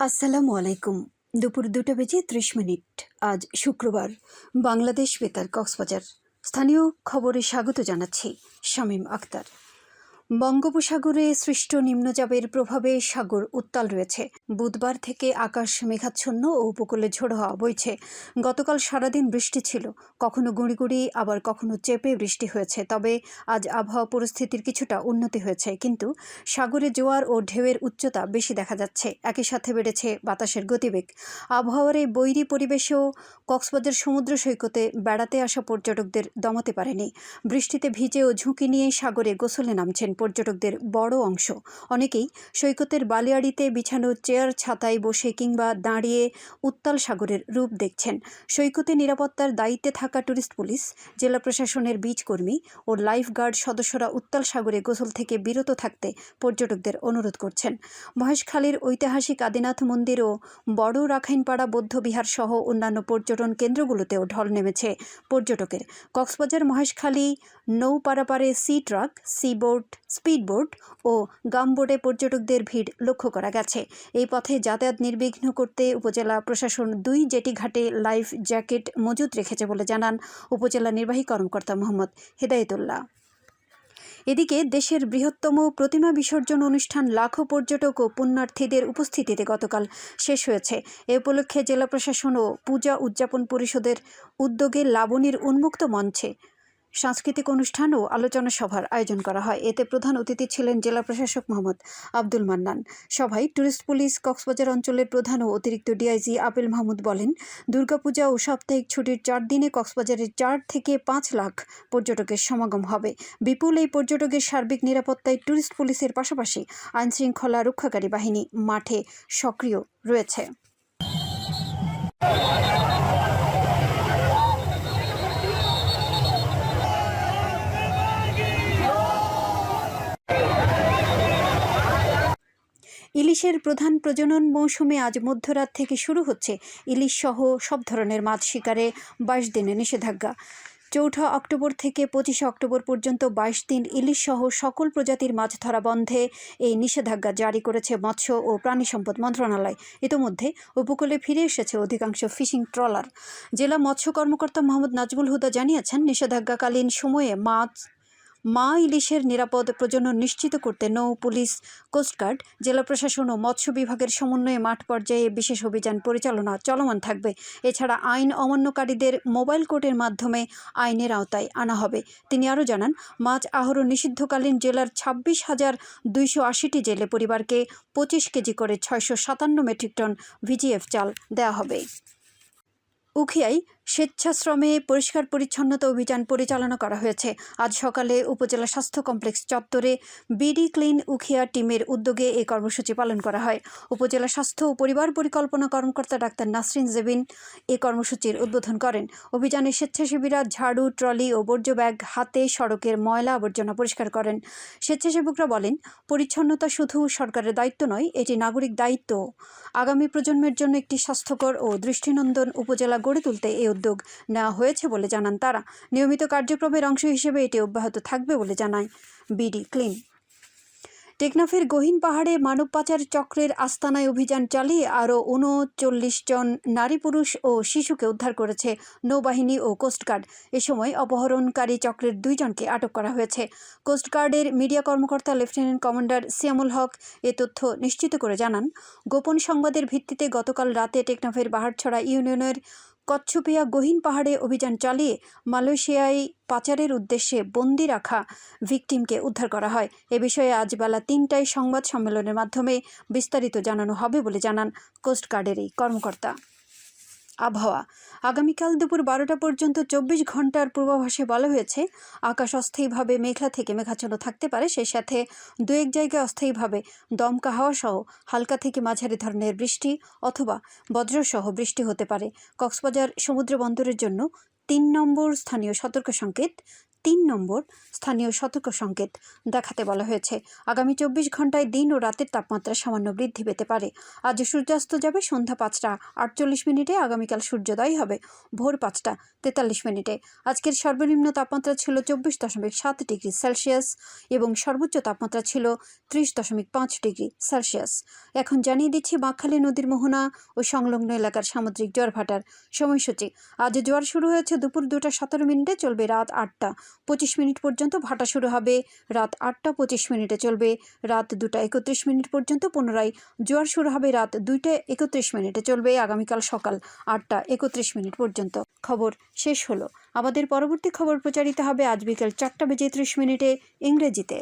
আসসালামু আলাইকুম। দুপুর দুটো বেজে ত্রিশ মিনিট। আজ শুক্রবার। বাংলাদেশ বেতার কক্সবাজার। স্থানীয় খবরে স্বাগত জানাচ্ছি শামীম আক্তার। বঙ্গোপসাগরে সৃষ্ট নিম্নচাপের প্রভাবে সাগর উত্তাল রয়েছে। বুধবার থেকে আকাশ মেঘাচ্ছন্ন ও উপকূলে ঝোড়ো হওয়া বইছে। গতকাল সারাদিন বৃষ্টি ছিল। কখনো গুঁড়ি আবার কখনো চেপে বৃষ্টি হয়েছে। তবে আজ আবহাওয়া পরিস্থিতির কিছুটা উন্নতি হয়েছে। কিন্তু সাগরে জোয়ার ও ঢেউয়ের উচ্চতা বেশি দেখা যাচ্ছে। একই সাথে বেড়েছে বাতাসের গতিবেগ। আবহাওয়ার এই বৈরী পরিবেশেও কক্সবাজার সমুদ্র সৈকতে বেড়াতে আসা পর্যটকদের দমাতে পারেনি। বৃষ্টিতে ভিজে ও ঝুঁকি নিয়ে সাগরে গোসলে নামছেন পর্যটকদের বড় অংশ। অনেকেই সৈকতের বালিয়াড়িতে বিছানো চেয়ার, ছাতায় বসে কিংবা দাঁড়িয়ে উত্তাল সাগরের রূপ দেখছেন। সৈকতে নিরাপত্তার দায়িত্বে থাকা ট্যুরিস্ট পুলিশ, জেলা প্রশাসনের বীজ কর্মী ও লাইফ গার্ড সদস্যরা উত্তাল সাগরে গোসল থেকে বিরত থাকতে পর্যটকদের অনুরোধ করছেন। মহেশখালীর ঐতিহাসিক আদিনাথ মন্দির ও বড় রাখাইনপাড়া বৌদ্ধবিহার সহ অন্যান্য পর্যটন কেন্দ্রগুলোতেও ঢল নেমেছে পর্যটকের। কক্সবাজার, মহেশখালী নৌ পারাপারে sea truck, sea boat speed boat ও গাম বোটে পর্যটকদের ভিড় লক্ষ্য করা গেছে। এই পথে যাতায়াত নির্বিঘ্ন করতে উপজেলা প্রশাসন দুই জেটি ঘাটে লাইফ জ্যাকেট মজুত রেখেছে বলে জানান উপজেলা নির্বাহী কর্মকর্তা মোহাম্মদ হেদায়েতুল্লাহ। এদিকে দেশের বৃহত্তম প্রতিমা বিসর্জন অনুষ্ঠান লাখো পর্যটক ও পুণ্যার্থীদের উপস্থিতিতে গতকাল শেষ হয়েছে। এ উপলক্ষে জেলা প্রশাসন ও পূজা উদযাপন পরিষদের উদ্যোগে লাবণীর উন্মুক্ত মঞ্চে সাংস্কৃতিক অনুষ্ঠান ও আলোচনা সভার আয়োজন করা হয়। এতে প্রধান অতিথি ছিলেন জেলা প্রশাসক মোহাম্মদ আব্দুল মান্নান। সভায় ট্যুরিস্ট পুলিশ, কক্সবাজার অঞ্চলের প্রধান ও অতিরিক্ত ডিআইজি আপিল মাহমুদ বলেন, দুর্গাপূজা ও সাপ্তাহিক ছুটির চার দিনে কক্সবাজারের চার থেকে পাঁচ লাখ পর্যটকের সমাগম হবে। বিপুল এই পর্যটকের সার্বিক নিরাপত্তায় ট্যুরিস্ট পুলিশের পাশাপাশি আইনশৃঙ্খলা রক্ষাকারী বাহিনী মাঠে সক্রিয় রয়েছে। ইলিশের প্রধান প্রজনন মৌসুমে আজ মধ্যরাত থেকে শুরু হচ্ছে ইলিশ সহ সব ধরনের মাছ শিকারে বাইশ দিনে নিষেধাজ্ঞা। চৌঠা অক্টোবর থেকে পঁচিশে অক্টোবর পর্যন্ত বাইশ দিন ইলিশ সহ সকল প্রজাতির মাছ ধরা বন্ধে এই নিষেধাজ্ঞা জারি করেছে মৎস্য ও প্রাণী সম্পদ মন্ত্রণালয়। ইতোমধ্যে উপকূলে ফিরে এসেছে অধিকাংশ ফিশিং ট্রলার। জেলা মৎস্য কর্মকর্তা মোহাম্মদ নাজমুল হুদা জানিয়েছেন, নিষেধাজ্ঞাকালীন সময়ে মাছ মা ইলিশের নিরাপদ প্রজনন নিশ্চিত করতে নৌ পুলিশ কোস্টগার্ড জেলা প্রশাসন ও মৎস্য বিভাগের সমন্বয়ে মাঠ পর্যায়ে বিশেষ অভিযান পরিচালনা চলমান থাকবে। এছাড়া আইন অমান্যকারীদের মোবাইল কোর্টের মাধ্যমে আইনের আওতায় আনা হবে। তিনি আরও জানান, মাছ আহরণ নিষিদ্ধকালীন জেলার ছাব্বিশ হাজার দুইশো আশিটি জেলে পরিবারকে পঁচিশ কেজি করে ছয়শো সাতান্ন মেট্রিক টন ভিজিএফ চাল দেওয়া হবে। উখিয়ায় স্বেচ্ছাশ্রমে পরিষ্কার পরিচ্ছন্নতা অভিযান পরিচালনা করা হয়েছে। আজ সকালে উপজেলা স্বাস্থ্য কমপ্লেক্স চত্বরে বিডি ক্লিন উখিয়া টিমের উদ্যোগে এই কর্মসূচি পালন করা হয়। উপজেলা স্বাস্থ্য ও পরিবার পরিকল্পনা কর্মকর্তা ডাক্তার নাসরিন জেবিন এই কর্মসূচির উদ্বোধন করেন। অভিযানে স্বেচ্ছাসেবীরা ঝাড়ু, ট্রলি ও বর্জ্য ব্যাগ, হাতে সড়কের ময়লা আবর্জনা পরিষ্কার করেন। স্বেচ্ছাসেবকরা বলেন, পরিচ্ছন্নতা শুধু সরকারের দায়িত্ব নয়, এটি নাগরিক দায়িত্ব। আগামী প্রজন্মের জন্য একটি স্বাস্থ্যকর ও দৃষ্টিনন্দন উপজেলা গড়ে তুলতে এই উদ্যোগ নেওয়া হয়েছে বলে জানান তারা। নিয়মিত কার্যক্রমের অংশ হিসেবে এটি অব্যাহত থাকবে বলে জানায় বিডি ক্লিন। টেকনাফের গহীন পাহাড়ে মানব পাচার চক্রের আস্তানায় অভিযান চালিয়ে আরও উনচল্লিশ জন নারী, পুরুষ ও শিশুকে উদ্ধার করেছে নৌবাহিনী ও কোস্টগার্ড এ সময় অপহরণকারী চক্রের দুইজনকে আটক করা হয়েছে। কোস্টগার্ডের মিডিয়া কর্মকর্তা লেফটেন্যান্ট কমান্ডার সিয়ামুল হক এ তথ্য নিশ্চিত করে জানান, গোপন সংবাদের ভিত্তিতে গতকাল রাতে টেকনাফের বাহারছড়া ইউনিয়নের কচ্ছপিয়া গহীন পাহাড়ে অভিযান চালিয়ে মালয়েশিয়ায় পাচারের উদ্দেশ্যে বন্দি রাখা ভিকটিমকে উদ্ধার করা হয়। এ বিষয়ে আজ বেলা তিনটায় সংবাদ সম্মেলনের মাধ্যমে বিস্তারিত জানানো হবে বলে জানান কোস্টগার্ডের এই কর্মকর্তা। আবহাওয়া। আগামীকাল দুপুর বারোটা পর্যন্ত চব্বিশ ঘণ্টার পূর্বাভাসে বলা হয়েছে, আকাশ অস্থায়ীভাবে মেঘলা থেকে মেঘাচ্ছন্ন থাকতে পারে, সেই সাথে দু এক জায়গায় অস্থায়ীভাবে দমকা হাওয়া সহ হালকা থেকে মাঝারি ধরনের বৃষ্টি অথবা বজ্রসহ বৃষ্টি হতে পারে। কক্সবাজার সমুদ্র বন্দরের জন্য তিন নম্বর স্থানীয় সতর্ক সংকেত তিন নম্বর স্থানীয় সতর্ক সংকেত। দেখাতে বলা হয়েছে, আগামী চব্বিশ ঘন্টায় দিন ও রাতের তাপমাত্রা সামান্য বৃদ্ধি পেতে পারে। আজ সূর্যাস্ত যাবে সন্ধ্যা পাঁচটা, আটচল্লিশ মিনিটে, আগামীকাল সূর্যোদয় হবে ভোর পাঁচটা, তেতাল্লিশ মিনিটে। আজকের সর্বনিম্ন তাপমাত্রা ছিল চব্বিশ দশমিক সাত ডিগ্রি সেলসিয়াস এবং সর্বোচ্চ তাপমাত্রা ছিল ত্রিশ দশমিক পাঁচ ডিগ্রি সেলসিয়াস। এখন জানিয়ে দিচ্ছি, বাঁকখালী নদীর মোহনা ও সংলগ্ন এলাকার সামুদ্রিক জোয়ার ভাটার সময়সূচি। আজ জোয়ার শুরু হয়েছে দুপুর দুটা সতেরো মিনিটে, চলবে রাত আটটা। পঁচিশ মিনিট পর্যন্ত ভাটা শুরু হবে। রাত আটটা পঁচিশ মিনিটে চলবে। রাত দুটা একত্রিশ মিনিট পর্যন্ত পুনরায় জোয়ার শুরু হবে। রাত দুইটা একত্রিশ মিনিটে চলবে আগামীকাল সকাল আটটা একত্রিশ মিনিট পর্যন্ত। খবর শেষ হলো। আমাদের পরবর্তী খবর প্রচারিত হবে আজ বিকেল চারটা বেজে ত্রিশ মিনিটে ইংরেজিতে।